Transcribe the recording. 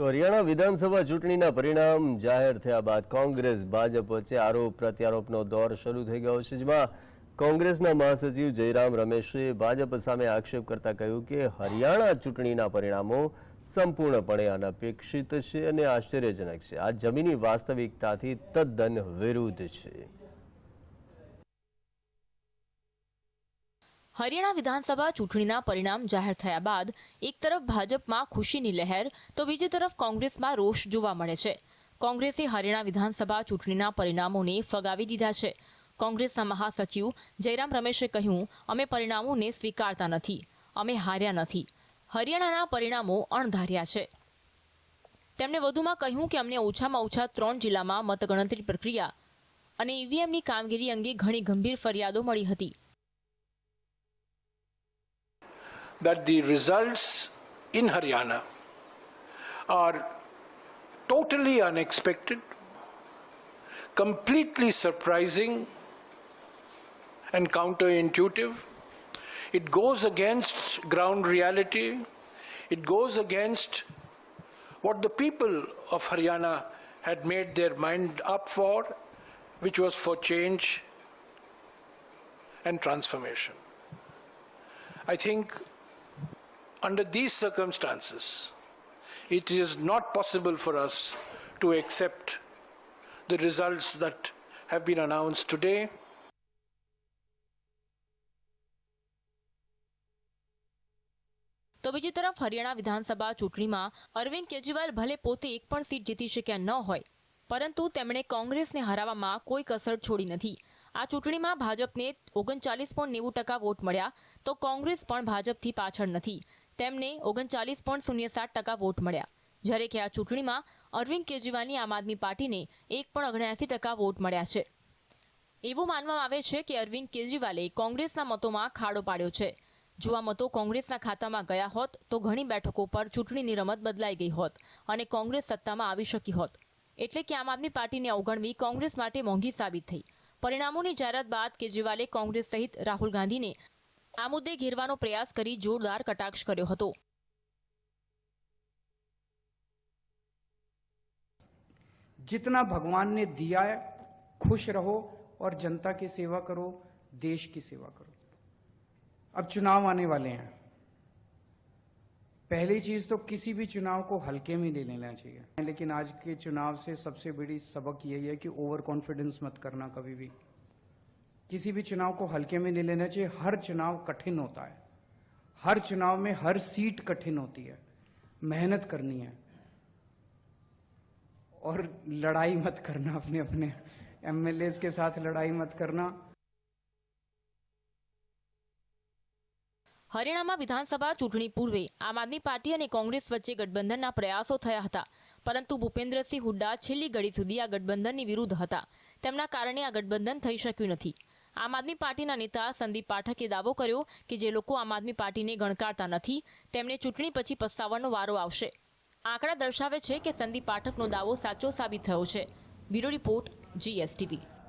તો હરિયાણા વિધાનસભા ચૂંટણીના પરિણામ જાહેર થયા બાદ કોંગ્રેસ, ભાજપ વચ્ચે આરોપ પ્રત્યારોપનો દોર શરૂ થઈ ગયો છે, જેમાં કોંગ્રેસના મહાસચિવ જયરામ રમેશે ભાજપ સામે આક્ષેપ કરતા કહ્યું કે હરિયાણા ચૂંટણીના પરિણામો સંપૂર્ણપણે અનપેક્ષિત છે અને આશ્ચર્યજનક છે. આ જમીની વાસ્તવિકતાથી તદ્દન વિરુદ્ધ છે. હરિયાણા વિધાનસભા ચૂંટણીના પરિણામ જાહેર થયા બાદ એક તરફ ભાજપમાં ખુશીની લહેર, તો બીજી તરફ કોંગ્રેસમાં રોષ જોવા મળે છે. કોંગ્રેસે હરિયાણા વિધાનસભા ચૂંટણીના પરિણામોને ફગાવી દીધા છે. કોંગ્રેસના મહાસચિવ જયરામ રમેશે કહ્યું, અમે પરિણામોને સ્વીકારતા નથી. અમે હાર્યા નથી. હરિયાણાના પરિણામો અણધાર્યા છે. તેમણે વધુમાં કહ્યું કે અમને ઓછામાં ઓછા ત્રણ જિલ્લામાં મતગણતરી પ્રક્રિયા અને ઈવીએમની કામગીરી અંગે ઘણી ગંભીર ફરિયાદો મળી હતી. That the results in Haryana are totally unexpected, completely surprising, and counterintuitive. It goes against ground reality, it goes against what the people of Haryana had made their mind up for, which was for change and transformation. I think under these circumstances, it is not possible for us to accept the results that have been announced today. તો બીજી તરફ હરિયાણા વિધાનસભા ચૂંટણીમાં અરવિંદ કેજરીવાલ ભલે પોતે એક પણ seat જીતી શક્યા ન હોય પરંતુ તેમણે કોંગ્રેસને હરાવવામાં કોઈ કસર છોડી નથી આ ચૂંટણીમાં ભાજપને ઓગણચાલીસ પોઈન્ટ નેવું ટકા વોટ મળ્યા તો કોંગ્રેસ પણ ભાજપથી પાછળ નથી. તેમને ઓગણચાલીસ પોઈન્ટ શૂન્ય સાત ટકા વોટ મળ્યા. જ્યારે કે આ ચૂંટણીમાં અરવિંદ કેજરીવાલની આમ આદમી પાર્ટીને એક પણ અગણ્યાસી ટકા વોટ મળ્યા છે. એવું માનવામાં આવે છે કે અરવિંદ કેજરીવાલે કોંગ્રેસના મતોમાં ખાડો પાડ્યો છે. જો આ મતો કોંગ્રેસના ખાતામાં ગયા હોત તો ઘણી બેઠકો પર ચૂંટણીની રમત બદલાઈ ગઈ હોત અને કોંગ્રેસ સત્તામાં આવી શકી હોત. એટલે કે આમ આદમી પાર્ટીને અવગણવી કોંગ્રેસ માટે મોંઘી સાબિત થઈ. પરિણામોની જાહેરાત બાદ કેજરીવાલે કોંગ્રેસ સહિત રાહુલ ગાંધીને આ મુદ્દે ઘેરવાનો પ્રયાસ કરી જોરદાર કટાક્ષ કર્યો હતો जितना भगवान ने दिया है खुश रहो और जनता की सेवा करो देश की सेवा करो अब चुनाव आने वाले हैं पहली चीज़ तो किसी भी चुनाव को हल्के में नहीं लेना चाहिए। लेकिन आज के चुनाव से सबसे बड़ी सबक यही है कि ओवर कॉन्फिडेंस मत करना कभी भी। किसी भी चुनाव को हल्के में नहीं लेना चाहिए। हर चुनाव कठिन होता है। हर चुनाव में हर सीट कठिन होती है। मेहनत करनी है। और लड़ाई मत करना अपने अपने। एमएलए के साथ लड़ाई मत करना। હરિયાણામાં વિધાનસભા ચૂંટણી પૂર્વે આમ આદમી પાર્ટી અને કોંગ્રેસ વચ્ચે ગઠબંધનના પ્રયાસો થયા હતા. પરંતુ ભૂપેન્દ્રસિંહ હુડ્ડા છેલ્લી ઘડી સુધી આ ગઠબંધનની વિરુદ્ધ હતા. તેમના કારણે આ ગઠબંધન થઈ શક્યું નથી. આમ આદમી પાર્ટીના નેતા સંદીપ પાઠકે દાવો કર્યો કે જે લોકો આમ આદમી પાર્ટીને ગણકારતા નથી, તેમને ચૂંટણી પછી પસ્તાવાનો વારો આવશે. આંકડા દર્શાવે છે કે સંદીપ પાઠકનો દાવો સાચો સાબિત થયો છે. Bureau report, GSTV.